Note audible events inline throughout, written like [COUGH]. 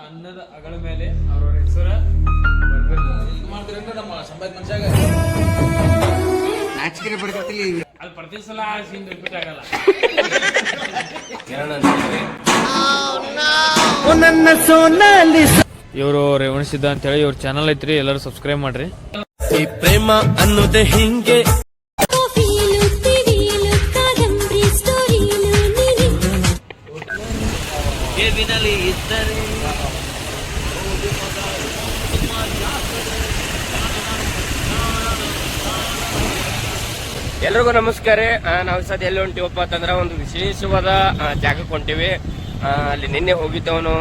ಅನ್ನದ ಅಗಳ ಮೇಲೆ ಅವರವರ ಹೆಸರ ನಾಚಿಕೆ ಬರ್ತೈತಿ ಅದು ಪ್ರತಿ ಸಲ ಸೀನ್ ರಿಪೀಟ್ ಆಗಲ್ಲ ನನ್ನ ಸೋನಾಲಿ ಇವರು ರೇವಣ ಸಿದ್ಧ ಅಂತ ಹೇಳಿ ಇವ್ರ ಚಾನಲ್ ಐತ್ರಿ ಎಲ್ಲರೂ ಸಬ್ಸ್ಕ್ರೈಬ್ ಮಾಡ್ರಿ. ಈ ಪ್ರೇಮ ಅನ್ನೋದೇ ಹಿಂಗೆ. ಎಲ್ರಿಗೂ ನಮಸ್ಕಾರ. ನಾವು ಸದ್ಯ ಎಲ್ಲಿ ಹೊಂಟಿವಪ್ಪ ಅಂತಂದ್ರೆ ಒಂದು ವಿಶೇಷವಾದ ಜಾಗಕ್ಕೆ ಹೊಂಟಿವಿ. ಅಲ್ಲಿ ನಿನ್ನೆ ಹೋಗಿದ್ದವನು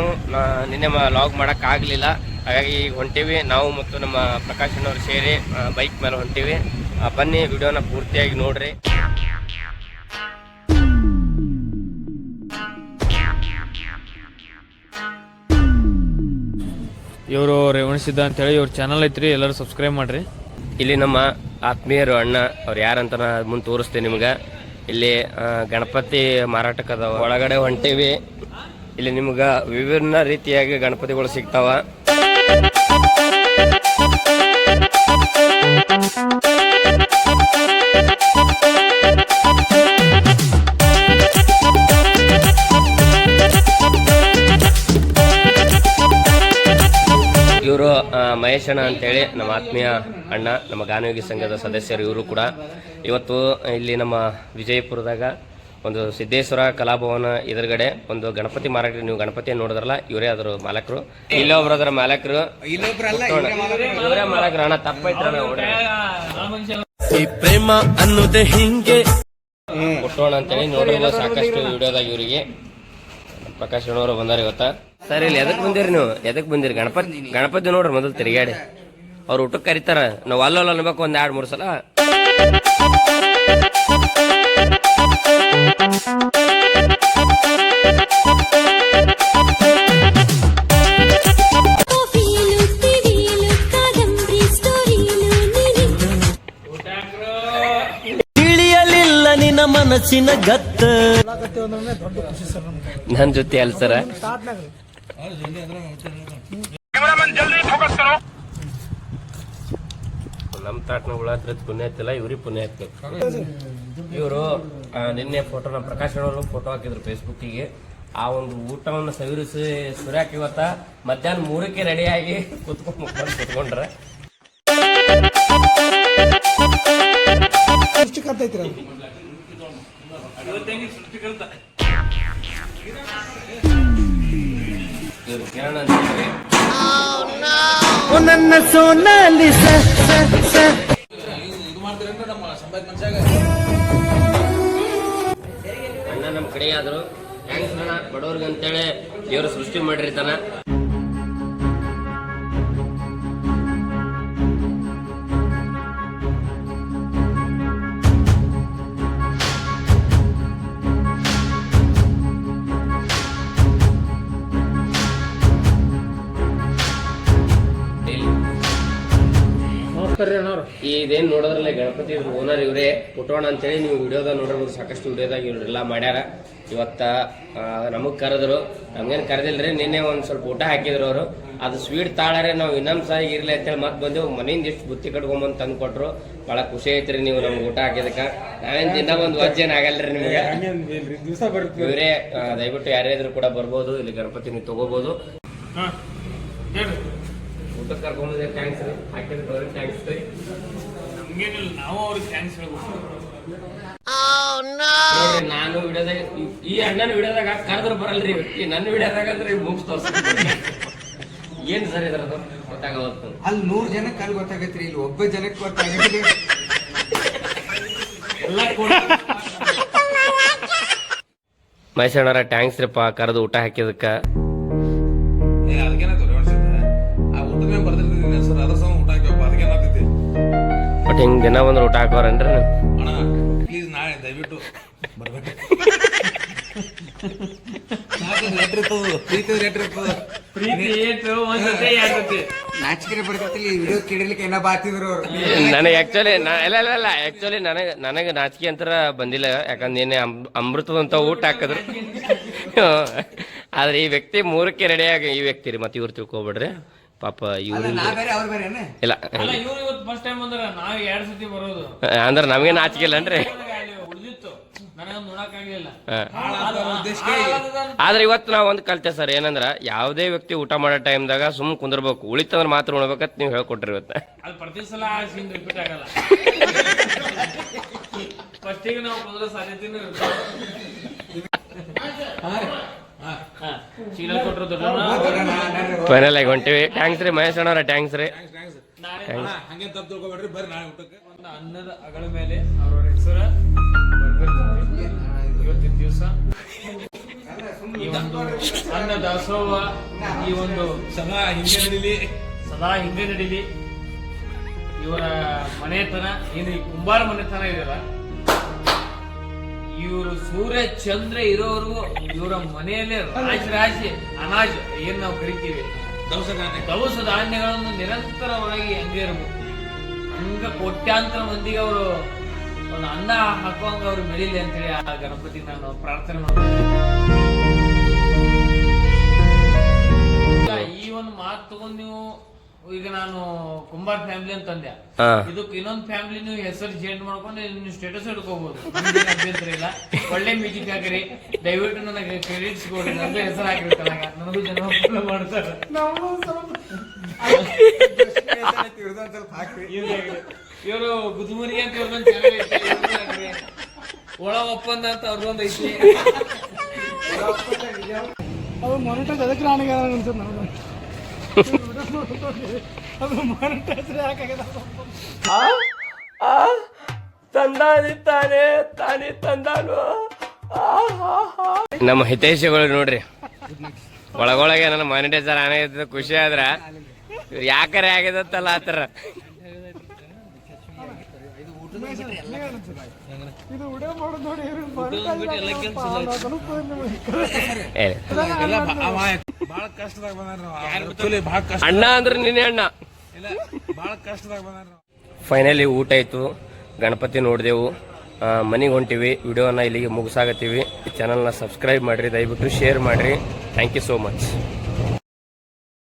ನಿನ್ನೆ ಲಾಗ್ ಮಾಡಕ್ ಆಗ್ಲಿಲ್ಲ. ಹಾಗಾಗಿ ಈಗ ಹೊಂಟಿವಿ. ನಾವು ಮತ್ತು ನಮ್ಮ ಪ್ರಕಾಶ್ ಅವ್ರು ಸೇರಿ ಬೈಕ್ ಮೇಲೆ ಹೊಂಟಿವಿ. ಬನ್ನಿ, ವಿಡಿಯೋನ ಪೂರ್ತಿಯಾಗಿ ನೋಡ್ರಿ. ಇವರು ರೇವಣ ಅಂತ ಹೇಳಿ ಇವ್ರ ಚಾನಲ್ ಐತ್ರಿ, ಎಲ್ಲರೂ ಸಬ್ಸ್ಕ್ರೈಬ್ ಮಾಡ್ರಿ. ಇಲ್ಲಿ ನಮ್ಮ ಆತ್ಮೀಯರು ಅಣ್ಣ, ಅವ್ರು ಯಾರಂತ ಮುಂದೆ ತೋರಿಸ್ತೇನೆ ನಿಮ್ಗೆ. ಇಲ್ಲಿ ಗಣಪತಿ ಗಣಪತಿ ಅದಾವ ಒಳಗಡೆ ಹೊಂಟಿವಿ. ಇಲ್ಲಿ ನಿಮ್ಗೆ ವಿಭಿನ್ನ ರೀತಿಯಾಗಿ ಗಣಪತಿಗಳು ಸಿಗ್ತಾವ. ಮಹೇಶ್ ಅಣ್ಣ ಅಂತೇಳಿ ನಮ್ಮ ಆತ್ಮೀಯ ಅಣ್ಣ ನಮ್ಮ ಗಾನಯೋಗಿ ಸಂಘದ ಸದಸ್ಯರು ಇವರು ಕೂಡ. ಇವತ್ತು ಇಲ್ಲಿ ನಮ್ಮ ವಿಜಯಪುರದಾಗ ಒಂದು ಸಿದ್ದೇಶ್ವರ ಕಲಾಭವನ ಎದುರುಗಡೆ ಒಂದು ಗಣಪತಿ ಮಾರಾಟ ನೀವು ಗಣಪತಿ ನೋಡಿದ್ರಲ್ಲ ಇವರೇ ಅದ್ರ ಮಾಲಕರು. ಇಲ್ಲೊಬ್ರು ಅದರ ಮಾಲಕರು. ಇವರೇ ಮಾಲಕರು ಅಣ್ಣ ಈ ಪ್ರೇಮ ಅನ್ನೋದೇ ಹಿಂಗೆ. ಕೊಟ್ಟೋಣ ಅಂತೇಳಿ ನೋಡಿದ್ರೆ ಸಾಕಷ್ಟು ವಿಡಿಯೋದಾಗ ಇವರಿಗೆ. ಪ್ರಕಾಶ್ ಅಣ್ಣವರು ಬಂದಾರ ಇವತ್ತ. ಸರ್ ಇಲ್ಲಿ ಎದಕ್ ಬಂದಿರಿ ನೀವು? ಎದಕ್ ಬಂದಿರಿ? ಗಣಪತಿ ಗಣಪತಿ ನೋಡ್ರಿ ಮೊದಲು ತಿರುಗಾಡಿ ಅವ್ರು ಊಟಕ್ಕೆ ಕರೀತಾರ. ನಾವು ಅಲ್ಲಲ್ಲ ಅನ್ಬೇಕು ಒಂದ್ ಎರಡ್ ಮೂರು ಸಲ. ಕಾಫಿಲು ತಿವಿಲು ಕಾದಂಬರಿ ಸ್ಟೋರಿಲು ನೀನೆ. ತಿಳಿಯಲಿಲ್ಲ ನಿನ್ನ ಮನಸ್ಸಿನ ಗತ್ತ. ನನ್ನ ಜೊತೆ ಅಲ್ಲ ಸರ. ನಮ್ ತಾಟ್ನ ಉಳಾತ್ರ ಪುಣ್ಯ ಹತ್ತಿಲ್ಲ ಇವ್ರಿಗೆ ಪುಣ್ಯ ಆಯ್ತು ಇವರು ನಿನ್ನೆ ಫೋಟೋ ನಮ್ಮ ಪ್ರಕಾಶ್ ಅವರು ಫೋಟೋ ಹಾಕಿದ್ರು ಫೇಸ್ಬುಕ್ಕಿಗೆ ಆ ಒಂದು ಊಟವನ್ನು ಸವಿರಿಸಿ ಸುರ್ಯಾಕ್ ಇವತ್ತ ಮಧ್ಯಾಹ್ನ ಮೂರಕ್ಕೆ ರೆಡಿಯಾಗಿ ಕುತ್ಕೊಂಡು ಮುಕ್ಕೊಂಡು ಕುತ್ಕೊಂಡ್ರ. ಇವ್ರು ನನ್ನ ಸೋನಾಲಿ ಸ ಸ ಅಣ್ಣ ನಮ್ಮ ಕಡೆ ಆದ್ರು ಅಣ್ಣ ಬಡವ್ರಿಗೆ ಅಂತೇಳಿ ದೇವ್ರು ಸೃಷ್ಟಿ ಮಾಡಿರ್ತಾನ. ಇದೇನ್ ನೋಡೋದ್ರಲ್ಲ ಗಣಪತಿ ಓನರ್ ಇವರೇ. ಪುಟ್ಟೋಣ ಅಂತೇಳಿ ನೀವು ವಿಡಿಯೋದ ನೋಡಿರ್ಬೋದು ಸಾಕಷ್ಟು ವಿಡಿಯೋದಾಗ ಇವರೆಲ್ಲ ಮಾಡ್ಯಾರ. ಇವತ್ತ ನಮಗ್ ಕರೆದ್ರು. ನಮ್ಗೇನ್ ಕರೆದಿಲ್ರಿ ನಿನ್ನೆ ಒಂದ್ ಸ್ವಲ್ಪ ಊಟ ಹಾಕಿದ್ರು ಅವರು. ಅದು ಸ್ವೀಟ್ ತಾಳಾರೆ ನಾವು ಇನ್ನೊಂದ್ ಸಾರಿ ಇರ್ಲಿ ಅಂತೇಳಿ ಮತ್ತೆ ಬಂದೆವು. ಮನೆಯಿಂದ ಎಷ್ಟು ಬುತ್ತಿ ಕಟ್ಕೊಂಬಂದ್ ತಂದು ಕೊಟ್ರು. ಬಹಳ ಖುಷಿ ಐತ್ರಿ ನೀವು ನಮ್ಗೆ ಊಟ ಹಾಕಿದಕ್ಕ. ನಾವೇನ್ ದಿನ ಒಂದ್ ವಜ್ಜೇನ್ ಆಗಲ್ರಿ ನಿಮ್ಗೆ. ಇವರೇ ದಯವಿಟ್ಟು ಯಾರೇ ಇದ್ರು ಕೂಡ ಬರ್ಬೋದು ಇಲ್ಲಿ ಗಣಪತಿ ನೀವು ತಗೋಬಹುದು ಊಟಕ್ಕೆ ಕರ್ಕೊಂಡ್ರೆ ಥ್ಯಾಂಕ್ಸ್ ರೀ. ಹಾಕಿದ್ರೆ ಥ್ಯಾಂಕ್ಸ್ ರೀ. ನಮ್ಗೇನಿಲ್ಲ ನಾವು ಅವ್ರಿಗೆ ಥ್ಯಾಂಕ್ಸ್ ಹೇಳ್ಬೇಕು. ನಾನು ವಿಡಿಯೋದಾಗ ಈ ಅಣ್ಣನ ವಿಡಿಯೋದಾಗ ಕರೆದ್ರು ಬರಲ್ರಿ ಈ ನನ್ನ ವಿಡಿಯೋದಾಗ ಅಂದ್ರೆ ಮುಗಿಸ್ತಾವ ಏನ್ ಸರ್ ಇದ್ರದ್ದು ಗೊತ್ತಾಗವತ್ತು ಅಲ್ಲಿ ನೂರ್ ಜನಕ್ಕೆ ಅಲ್ಲಿ ಗೊತ್ತಾಗತ್ರಿ ಇಲ್ಲಿ ಒಬ್ಬ ಜನಕ್ಕೆ ಗೊತ್ತಾಗತ್ತೆ ಎಲ್ಲ ಕೂಡ ಅಣ್ಣರ ಟ್ಯಾಂಕ್ಸ್ ರೀಪ್ಪ. ಕರೆದು ಊಟ ಹಾಕಿದಕ್ಕೆ ಅದಕ್ಕೇನಾದ್ರು ಮೇಲೆ ಬರ್ದಿರ್ತೀನಿ ಸರ್. ಅದ್ರ ಸಮ ಊಟ ಹಾಕ್ಯಪ್ಪ ಅದಕ್ಕೇನಾಗ್ತೈತಿ ಬಟ್ ಹಿಂಗ್ ದಿನ ಬಂದ್ರೆ ಊಟ ಹಾಕೋರೇನ್ರಿ? ಅಣ್ಣ ಪ್ಲೀಸ್ ನಾಳೆ ದಯವಿಟ್ಟು ಬರ್ಬೇಕು. ನನಗೆ ಆಕ್ಚುಲಿ ಇಲ್ಲ ಇಲ್ಲ ಇಲ್ಲ. ಆಕ್ಚುಲಿ ನನಗೆ ನನಗೆ ನಾಚಿಕೆ ಅಂತರ ಬಂದಿಲ್ಲ. ಯಾಕಂದ್ರೆ ಏನೇ ಅಮೃತದಂತ ಊಟ ಹಾಕಿದ್ರು. ಆದ್ರೆ ಈ ವ್ಯಕ್ತಿ ಮೂರಕ್ಕೆ ರೆಡಿಯಾಗಿ ಈ ವ್ಯಕ್ತಿ ರೀ ಮತ್ತೆ ಇವ್ರು ತಿಳ್ಕೊಬೇಡ್ರಿ. ಪಾಪ ಇವ್ರು ಇಲ್ಲ. ಅಲ್ಲ ಇವ್ರು ಇವತ್ತು ಫಸ್ಟ್ ಟೈಮ್ ಬಂದ್ರ ನಾವ್ ಎರಡ್ ಸತಿ ಬರೋದು. ಅಂದ್ರೆ ನಮಗೆ ನಾಚಿಕೆ ಇಲ್ಲ ಅನ್ರಿ ಉಳಿದಿತ್ತು. ನನಗೊಂದು ನೋಡಕ್ಕಾಗ್ಲಿಲ್ಲ. ಹಾ. ಉದ್ದೇಶಕ್ಕೆ ಆದ್ರೆ ಇವತ್ತು ನಾವು ಒಂದು ಕಲ್ತೆ ಸರ್ ಏನಂದ್ರ ಯಾವುದೇ ವ್ಯಕ್ತಿ ಊಟ ಮಾಡೋ ಟೈಮ್ದಾಗ ಸುಮ್ ಕುಂದಿರ್ಬೇಕು. ಉಳಿತಂದ್ರೆ ಮಾತ್ರ ಉಣ್ಬೇಕಂತ ನೀವು ಹೇಳ್ಕೊಟ್ರಿ ಇವತ್ತ. ಅದು ಪ್ರತಿ ಸಲ ಆ ಸೀನ್ ರಿಪೀಟ್ ಆಗಲ್ಲ. [LAUGHS] ಫಸ್ಟಿಗೆ ನಾವು ಕುಂದ್ರ ಸಾಧ್ಯತೆನೂ ಫೈನಲ್ ಆಗಿ ಹೊಂಟಿವಿ. ಟ್ಯಾಂಕ್ಸ್ ರೀ ಮಹೇಶ್ ಅಣ್ಣವ್ರ ಟ್ಯಾಂಕ್ಸ್ ರೀ. ಹಂಗೇನ್ ತಪ್ಪು ತಿಳ್ಕೊಬೇಡ್ರಿ ಬರ್ರಿ ನಾಳೆ ಊಟಕ್ಕೆ. ಒಂದು ಅನ್ನದ ಅಗಳ ಮೇಲೆ ಅವ್ರವ್ರ ಹೆಸರ ಇವತ್ತಿನ ದಿವಸ. ಈ ಒಂದು ಅನ್ನ ದಾಸೋಹ ಈ ಒಂದು ಸದಾ ಹಿಂದೆ ನಡೀಲಿ. ಸದಾ ಹಿಂದೆ ನಡೀಲಿ. ಇವರ ಮನೆತನ ಏನು ಈ ಕುಂಬಾರ ಮನೆತನ ಇದೆಯಲ್ಲ? ಇವರು ಸೂರ್ಯ ಚಂದ್ರ ಇರೋರು ಇವರ ಮನೆಯಲ್ಲೇ ರಾಶಿ ರಾಶಿ ಅನಾಜ್ ಏನ್ ನಾವು ಕರಿತೀವಿ? ಧಾನ್ಯ. ದವಸ ಧಾನ್ಯಗಳನ್ನು ನಿರಂತರವಾಗಿ ಹಂಗೆ ಇರಬೇಕು ಹಂಗ ಕೋಟ್ಯಾಂತರ ಮಂದಿಗೆ ಅವರು ಒಂದು ಅನ್ನ ಹಾಕುವಂಗ ಅವ್ರು ಬೆಳಿಲಿ ಅಂತೇಳಿ ಆ ಗಣಪತಿ ನಾನು ಪ್ರಾರ್ಥನೆ ಮಾಡ್ತೀನಿ ಈ ಒಂದು ಮಾತು ತಗೊಂಡು ನೀವು ಈಗ ನಾನು ಕುಂಬಾರ್ ಫ್ಯಾಮಿಲಿ ಅಂತ ಅಂದೆ. ಹಾ. ಇದಕ್ಕೆ ಇನ್ನೊಂದು ಫ್ಯಾಮಿಲಿ ನೀವು ಹೆಸರು ಚೇಂಜ್ ಮಾಡ್ಕೊಂಡು ನೀವು ಸ್ಟೇಟಸ್ ಇಡ್ಕೋಬಹುದು ಅಭ್ಯಂತರ ಇಲ್ಲ. ಒಳ್ಳೆ ಮ್ಯೂಸಿಕ್ ಹಾಕಿರಿ. ದಯವಿಟ್ಟು ನನಗೆ ಕ್ರೆಡಿಟ್ಸ್ ಕೊಡಿ ನನಗೆ ಹೆಸರು ಹಾಕಿರ್ತಾರೆ ನನಗೂ ಜನ ಫಾಲೋ ಮಾಡ್ತಾರೆ. ಇವರು ಗುದುಮುರಿ ಅಂತ ಇವ್ರದೊಂದು ಚಾನಲ್ ಐತಿ. ಒಳ ಒಪ್ಪಂದ ಅಂತ ಅವ್ರದೊಂದು ಐತಿ. ಅದು ಮಾನಿಟೈಸ್ ಅದಕ್ಕೆ ನನಗೆ ಅನ್ಸುತ್ತೆ ತಂದಾನಿ ತಾನೇ ತಾನೇ ತಂದಾನು ನಮ್ಮ ಹಿತೈಷಿಗಳು ನೋಡ್ರಿ. ಒಳಗೊಳಗೆ ನನ್ನ ಮಾನಿಟೈಸರ್ ಆನೆ ಖುಷಿ ಆದ್ರ ಯಾಕರೆ ಆಗಿದತ್ತಲ್ಲ ಆತರ ಅಣ್ಣ ಅಂದ್ರೆ ನಿನ್ನೆ ಅಣ್ಣ. ಫೈನಲಿ ಊಟ ಆಯ್ತು. ಗಣಪತಿ ನೋಡಿದೆವು. ಮನೆಗೆ ಹೊಂಟಿವಿ. ವಿಡಿಯೋನ ಇಲ್ಲಿಗೆ ಮುಗಿಸಾಗತ್ತೀವಿ ಈ ಚಾನಲ್ನ ಸಬ್ಸ್ಕ್ರೈಬ್ ಮಾಡಿರಿ ದಯವಿಟ್ಟು ಶೇರ್ ಮಾಡಿರಿ. Thank you so much